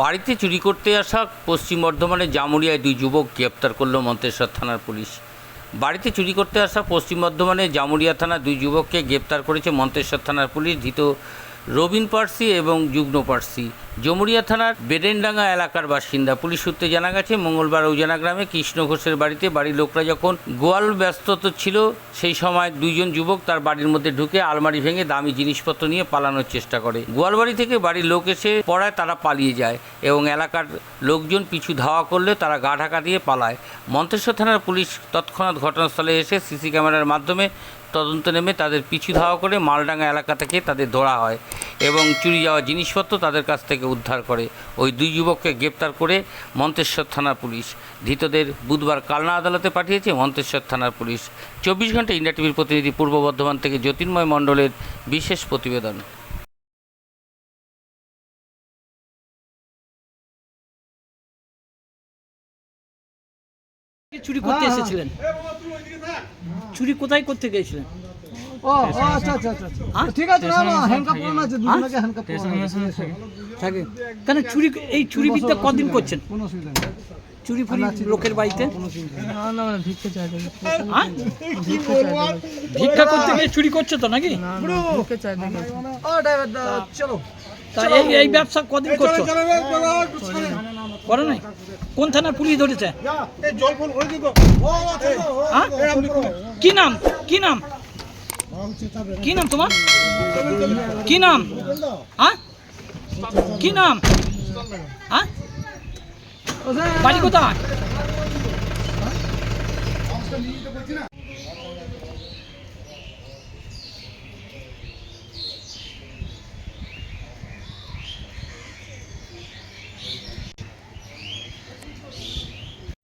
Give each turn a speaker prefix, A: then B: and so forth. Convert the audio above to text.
A: বাড়িতে চুরি করতে আসা পশ্চিম বর্ধমানের জামুরিয়ায় দুই যুবক গ্রেপ্তার করল মন্তেশ্বর থানার পুলিশ। বাড়িতে চুরি করতে আসা পশ্চিম বর্ধমানের জামুরিয়া থানার দুই যুবককে গ্রেপ্তার করেছে মন্তেশ্বর থানার পুলিশ। ধৃত রবিন পার্সি এবং যুগ্ন পার্সি। জমুরিয়া থানার বেডেনডাঙ্গা এলাকার বাসিন্দা। পুলিশ সূত্রে জানা গেছে, মঙ্গলবার উজানা গ্রামে কৃষ্ণ ঘোষের বাড়িতে বাড়ির লোকরা যখন গোয়াল ব্যস্তত ছিল, সেই সময় দুইজন যুবক তার বাড়ির মধ্যে ঢুকে আলমারি ভেঙে দামি জিনিসপত্র নিয়ে পালানোর চেষ্টা করে। গোয়াল বাড়ি থেকে বাড়ির লোক এসে পড়ায় তারা পালিয়ে যায় এবং এলাকার লোকজন পিছু ধাওয়া করলে তারা গা ঢাকা দিয়ে পালায়। মন্তেশ্বর থানার পুলিশ তৎক্ষণাৎ ঘটনাস্থলে এসে সিসি ক্যামেরার মাধ্যমে তদন্ত নেমে তাদের পিছু ধাওয়া করে মালডাঙ্গা এলাকা থেকে তাদের ধরা হয় এবং চুরি যাওয়া জিনিসপত্র তাদের কাছ থেকে উদ্ধার করে। ওই দুই যুবককে গ্রেপ্তার করে মন্তেশ্বর থানার পুলিশ। ধৃতদের বুধবার কালনা আদালতে পাঠিয়েছে মন্তেশ্বর থানার পুলিশ। চব্বিশ ঘণ্টা ইন্ডিয়া টিভির প্রতিনিধি পূর্ব বর্ধমান থেকে জ্যোতির্ময় মণ্ডলের বিশেষ প্রতিবেদন।
B: চুরি করতে এসেছিলেন? চুরি কোথায় করতে গিয়েছিলেন?
C: ও ও, আচ্ছা আচ্ছা আচ্ছা
B: হ্যাঁ?
C: ঠিক আছে না না হ্যান্ডকাপ পরানো আছে দুজনকে হ্যান্ডকাপ পরানো আছে
B: থাকে। কেন চুরি এই চুরি বিদ্যা কদিন করছেন?
C: কোনো অসুবিধা নেই।
B: চুরি ফুরি লোকের বাড়িতে?
D: ভিক্ষে
B: হ্যাঁ?
D: ভিক্ষে
B: করতে গিয়ে চুরি করছ তো নাকি?
C: চলো
B: তা এই ব্যবসা কদিন করছ? করো নাই কোন থানার পুলিশ ধরেছে হ্যাঁ? কি নাম কি নাম কি নাম তোমার কি নাম হ্যাঁ কি নাম হ্যাঁ বাড়ি কোথায়